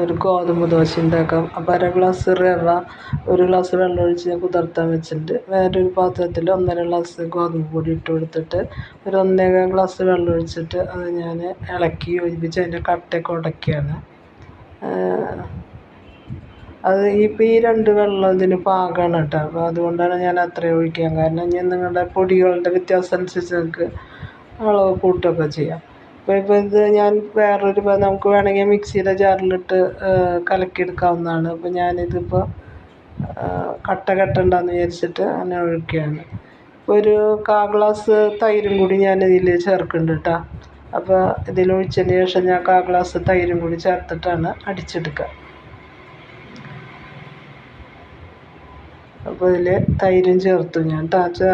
ഒരു ഗോതമ്പ് ദോശ ഉണ്ടാക്കാം. അപ്പോൾ അര ഗ്ലാസ് റവ ഒരു ഗ്ലാസ് വെള്ളം ഒഴിച്ച് ഞാൻ കുതിർത്താൻ വെച്ചിട്ടുണ്ട്. വേറൊരു പാത്രത്തിൽ ഒന്നര ഗ്ലാസ് ഗോതമ്പ് പൊടി ഇട്ട് കൊടുത്തിട്ട് ഒരു ഒന്നേകാൽ ഗ്ലാസ് വെള്ളം ഒഴിച്ചിട്ട് അത് ഞാൻ ഇളക്കി യോജിപ്പിച്ച് അതിന്റെ കട്ടയൊക്കെ ഉടയ്ക്കുകയാണ് അത് ഇപ്പോൾ ഈ രണ്ട് വെള്ളം ഇതിന് പാകമാണ് കേട്ടോ. അപ്പോൾ അതുകൊണ്ടാണ് ഞാൻ അത്രയും ഒഴിക്കാൻ കാരണം ഞാൻ നിങ്ങളുടെ പൊടികളുടെ വ്യത്യാസം അനുസരിച്ച് നിങ്ങൾക്ക് അളവ് കൂട്ടുകയൊക്കെ ചെയ്യാം. അപ്പോൾ ഇപ്പോൾ ഇത് ഞാൻ വേറൊരു നമുക്ക് വേണമെങ്കിൽ മിക്സിയുടെ ജാറിലിട്ട് കലക്കിയെടുക്കാവുന്നതാണ്. അപ്പോൾ ഞാനിതിപ്പോൾ കട്ട കട്ട ഉണ്ടാകുമെന്ന് വിചാരിച്ചിട്ട് അങ്ങനെ ഒഴിക്കുകയാണ്. ഇപ്പോൾ ഒരു കാ ഗ്ലാസ് തൈരും കൂടി ഞാൻ ഇതിൽ ചേർക്കുന്നുണ്ട് കേട്ടോ അപ്പോൾ ഇതിൽ ഒഴിച്ചതിന് ശേഷം ഞാൻ കാ ഗ്ലാസ് തൈരും കൂടി ചേർത്തിട്ടാണ് അടിച്ചെടുക്കുക. അപ്പോൾ ഇതിൽ തൈരും ചേർത്തു ഞാൻ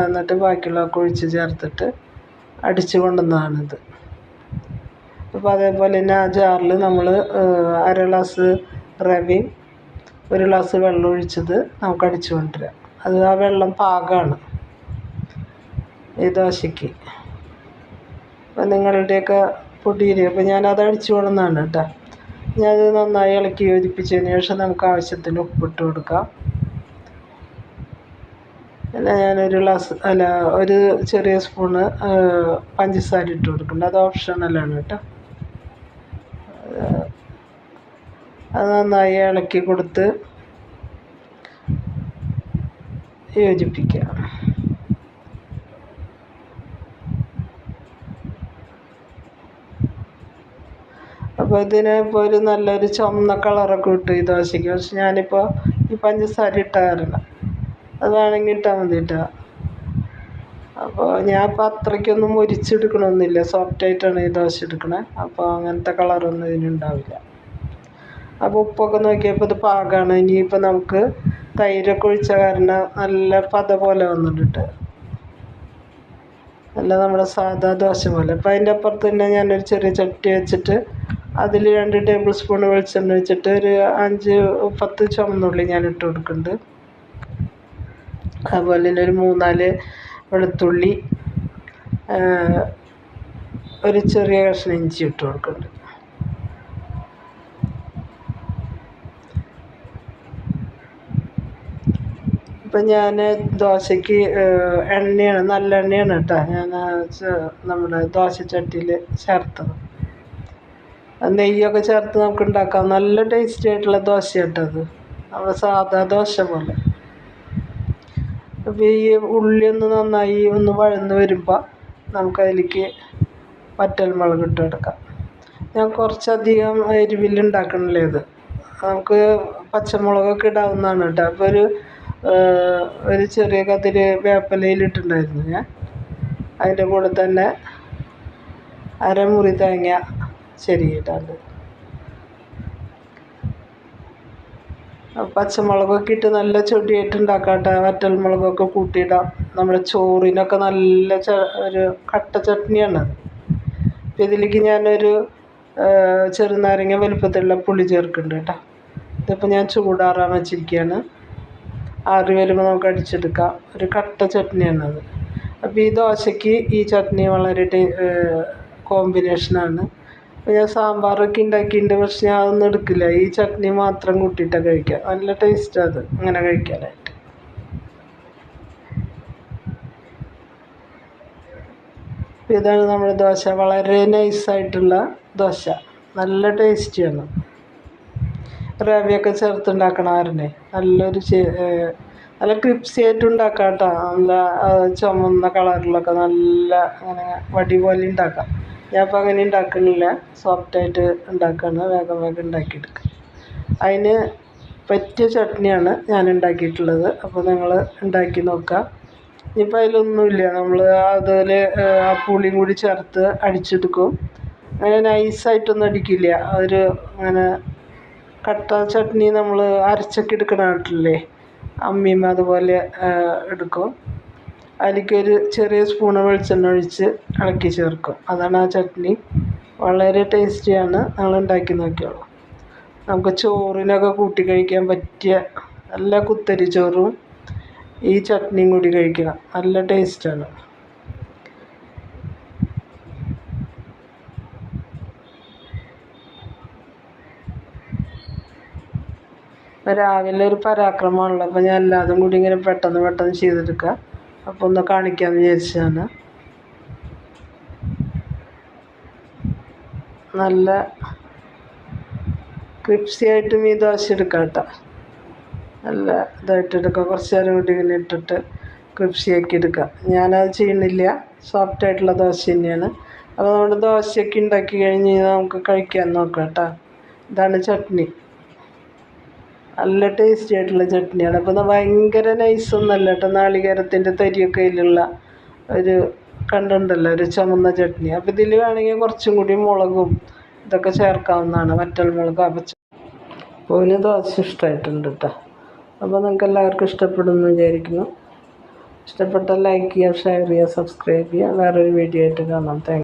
എന്നിട്ട് ബാക്കിയുള്ളതൊക്കെ ഒഴിച്ച് ചേർത്തിട്ട് അടിച്ച് കൊണ്ടുവന്നതാണിത്. അപ്പോൾ അതേപോലെ തന്നെ ആ ജാറിൽ നമ്മൾ അര ഗ്ലാസ് റവയും ഒരു ഗ്ലാസ് വെള്ളം ഒഴിച്ചത് നമുക്ക് അടിച്ചു കൊണ്ടുവരാം. അത് ആ വെള്ളം പാകമാണ് ഈ ദോശയ്ക്ക്. അപ്പം നിങ്ങളുടെയൊക്കെ പൊടിയിൽ അപ്പോൾ ഞാനത് അടിച്ചു കൊണ്ടുവന്നതാണ് കേട്ടോ. ഞാനത് നന്നായി ഇളക്കി യോജിപ്പിച്ചതിന് ശേഷം നമുക്ക് ആവശ്യത്തിന് ഉപ്പിട്ട് കൊടുക്കാം. പിന്നെ ഞാനൊരു ഗ്ലാസ് അല്ല ഒരു ചെറിയ സ്പൂണ് പഞ്ചസാര ഇട്ട് കൊടുക്കുന്നുണ്ട്. അത് ഓപ്ഷണലാണ് കേട്ടോ. അത് നന്നായി ഇളക്കി കൊടുത്ത് യോജിപ്പിക്കുക അപ്പോൾ ഇതിന് ഇപ്പോൾ ഒരു നല്ലൊരു ചുമന്ന കളറൊക്കെ കിട്ടും ഈ ദോശയ്ക്ക് പക്ഷെ ഞാനിപ്പോൾ ഈ പഞ്ചസാര ഇട്ടാറില്ല. അത് വേണമെങ്കിൽ ഇട്ടാൽ മതി കേട്ടോ അപ്പോൾ ഞാൻ ഇപ്പോൾ അത്രയ്ക്കൊന്നും മുരിച്ചെടുക്കണമെന്നില്ല സോഫ്റ്റായിട്ടാണ് ഈ ദോശ എടുക്കണേ അപ്പോൾ അങ്ങനത്തെ കളറൊന്നും ഇതിനുണ്ടാവില്ല അപ്പോൾ ഉപ്പൊക്കെ നോക്കിയപ്പോൾ ഇത് പാകമാണ് ഇനിയിപ്പോൾ നമുക്ക് തൈരൊക്കെ ഒഴിച്ച കാരണം നല്ല പത പോലെ വന്നിട്ടുണ്ട്. നല്ല നമ്മുടെ സാധാ ദോശ പോലെ. അപ്പോൾ അതിന്റെ അപ്പുറത്ത് തന്നെ ഞാനൊരു ചെറിയ ചട്ടി വെച്ചിട്ട് അതിൽ രണ്ട് ടേബിൾ സ്പൂൺ വെളിച്ചെണ്ണ വെച്ചിട്ട് ഒരു അഞ്ച് പത്ത് ചുമന്നുള്ളി ഞാൻ ഇട്ട് കൊടുക്കുന്നുണ്ട്. അതുപോലെ തന്നെ ഒരു മൂന്നാൽ വെളുത്തുള്ളി ഒരു ചെറിയ കഷ്ണം ഇഞ്ചി ഇട്ട് കൊടുക്കുന്നുണ്ട്. ഇപ്പം ഞാൻ ദോശയ്ക്ക് എണ്ണയാണ് നല്ല എണ്ണയാണ് കേട്ടോ. ഞാൻ നമ്മുടെ ദോശച്ചട്ടിയിൽ ചേർത്തത്. നെയ്യൊക്കെ ചേർത്ത് നമുക്ക് ഉണ്ടാക്കാം നല്ല ടേസ്റ്റി ആയിട്ടുള്ള ദോശ അത്. നമ്മുടെ സാധാ ദോശ പോലെ. അപ്പോൾ ഈ ഉള്ളി ഒന്ന് നന്നായി ഒന്ന് വഴന്ന് വരുമ്പോൾ നമുക്കതിലേക്ക് വറ്റൽമുളക് ഇട്ട് കൊടുക്കാം. ഞാൻ കുറച്ചധികം എരിവിൽ ഉണ്ടാക്കണല്ലേ ഇത്? നമുക്ക് പച്ചമുളകൊക്കെ ഇടാവുന്നതാണ് കേട്ടോ. അപ്പോൾ ഒരു ഒരു ചെറിയ കതിര് വേപ്പിലയിൽ ഇട്ടിട്ടുണ്ടായിരുന്നു ഞാൻ. അതിന്റെ കൂടെ തന്നെ അരമുറി തേങ്ങ ചെരിയിട്ടുണ്ട് പച്ചമുളകൊക്കെ ഇട്ട് നല്ല ചൊടിയായിട്ട് ഉണ്ടാക്കാട്ടെ വറ്റൽമുളകൊക്കെ കൂട്ടിയിടാം. നമ്മുടെ ചോറിനൊക്കെ നല്ല ച ഒരു കട്ട ചട്നിയാണ്. അപ്പം ഇതിലേക്ക് ഞാനൊരു ചെറുനാരങ്ങ വലുപ്പത്തിലുള്ള പുളി ചേർക്കുന്നുണ്ട് കേട്ടോ. ഇതിപ്പോൾ ഞാൻ ചൂടാറാൻ വെച്ചിരിക്കുകയാണ്. ആറി വരുമ്പോൾ നമുക്ക് അടിച്ചെടുക്കാം. ഒരു കട്ട ചട്നിയാണത്. അപ്പോൾ ഈ ദോശയ്ക്ക് ഈ ചട്നി വളരെ കോമ്പിനേഷനാണ്. ഞാൻ സാമ്പാറൊക്കെ ഉണ്ടാക്കിയിട്ടുണ്ട് പക്ഷെ ഞാൻ അതൊന്നും എടുക്കില്ല. ഈ ചട്നി മാത്രം കൂട്ടിയിട്ടാണ് കഴിക്കുക. നല്ല ടേസ്റ്റാണ് അത്. അങ്ങനെ കഴിക്കാനായിട്ട്. ഇതാണ് നമ്മുടെ ദോശ. വളരെ നൈസായിട്ടുള്ള ദോശ. നല്ല ടേസ്റ്റിയാണ് റവയൊക്കെ ചേർത്തുണ്ടാക്കണമായിരുന്നേ നല്ലൊരു നല്ല ക്രിപ്സി ആയിട്ട് ഉണ്ടാക്കാം കേട്ടോ നല്ല ചുമന്ന കളറിലൊക്കെ നല്ല അങ്ങനെ വടി പോലെ ഉണ്ടാക്കാം ഞാൻ അപ്പോൾ അങ്ങനെ ഉണ്ടാക്കുന്നില്ല സോഫ്റ്റായിട്ട് ഉണ്ടാക്കുകയാണ് വേഗം വേഗം ഉണ്ടാക്കിയെടുക്കുക അതിന് പറ്റിയ ചട്നിയാണ് ഞാൻ ഉണ്ടാക്കിയിട്ടുള്ളത് അപ്പോൾ നിങ്ങൾ ഉണ്ടാക്കി നോക്കുക ഇനിയിപ്പോൾ അതിലൊന്നുമില്ല നമ്മൾ അതിൽ ആ പുളിയും കൂടി ചേർത്ത് അടിച്ചെടുക്കും അങ്ങനെ നൈസായിട്ടൊന്നും അടിക്കില്ല ഒരു അങ്ങനെ കട്ട ചട്നി നമ്മൾ അരച്ചൊക്കെ എടുക്കണായിട്ടില്ലേ അമ്മിയും അതുപോലെ എടുക്കും. അതിലേക്കൊരു ചെറിയ സ്പൂൺ വെളിച്ചെണ്ണ ഒഴിച്ച് ഇളക്കി ചേർക്കും. അതാണ് ആ ചട്നി. വളരെ ടേസ്റ്റിയാണ് നിങ്ങൾ ഉണ്ടാക്കി നോക്കിയോളൂ നമുക്ക് ചോറിനൊക്കെ കൂട്ടി കഴിക്കാൻ പറ്റിയ നല്ല കുത്തരി ചോറും ഈ ചട്നിയും കൂടി കഴിക്കണം. നല്ല ടേസ്റ്റാണ് രാവിലെ ഒരു പരാക്രമമാണല്ലോ. അപ്പോൾ ഞാൻ എല്ലാതും കൂടി ഇങ്ങനെ പെട്ടെന്ന് പെട്ടെന്ന് ചെയ്തെടുക്കുക അപ്പോൾ ഒന്ന് കാണിക്കാമെന്ന് വിചാരിച്ചതാണ്. നല്ല ക്രിപ്സി ആയിട്ടും ഈ ദോശ എടുക്കാം കേട്ടോ നല്ല ഇതായിട്ട് എടുക്കുക കുറച്ച് നേരം കൂടി ഇങ്ങനെ ഇട്ടിട്ട് ക്രിപ്സി ആക്കി എടുക്കുക ഞാനത് ചെയ്യണില്ല സോഫ്റ്റ് ആയിട്ടുള്ള ദോശ തന്നെയാണ്. അപ്പോൾ നമ്മുടെ ദോശയൊക്കെ ഉണ്ടാക്കി കഴിഞ്ഞ് നമുക്ക് കഴിക്കാൻ നോക്കാം കേട്ടോ ഇതാണ് ചട്നി. നല്ല ടേസ്റ്റി ആയിട്ടുള്ള ചട്നിയാണ്. അപ്പോൾ ഭയങ്കര നൈസൊന്നല്ല കേട്ടോ. നാളികേരത്തിന്റെ തരിയൊക്കെ അതിലുള്ള ഒരു കണ്ടുണ്ടല്ലോ ഒരു ചുമന്ന ചട്നി. അപ്പോൾ ഇതിൽ വേണമെങ്കിൽ കുറച്ചും കൂടി മുളകും ഇതൊക്കെ ചേർക്കാവുന്നതാണ് വറ്റൽ മുളക് അപ്പച്ച പൂവിന് ദോശ ഇഷ്ടമായിട്ടുണ്ട് കേട്ടോ. അപ്പോൾ നിങ്ങൾക്ക് എല്ലാവർക്കും ഇഷ്ടപ്പെടുമെന്ന് വിചാരിക്കുന്നു. ഇഷ്ടപ്പെട്ടാൽ ലൈക്ക് ചെയ്യുക ഷെയർ ചെയ്യുക സബ്സ്ക്രൈബ് ചെയ്യുക. വേറൊരു വീഡിയോ ആയിട്ട് കാണാം. താങ്ക്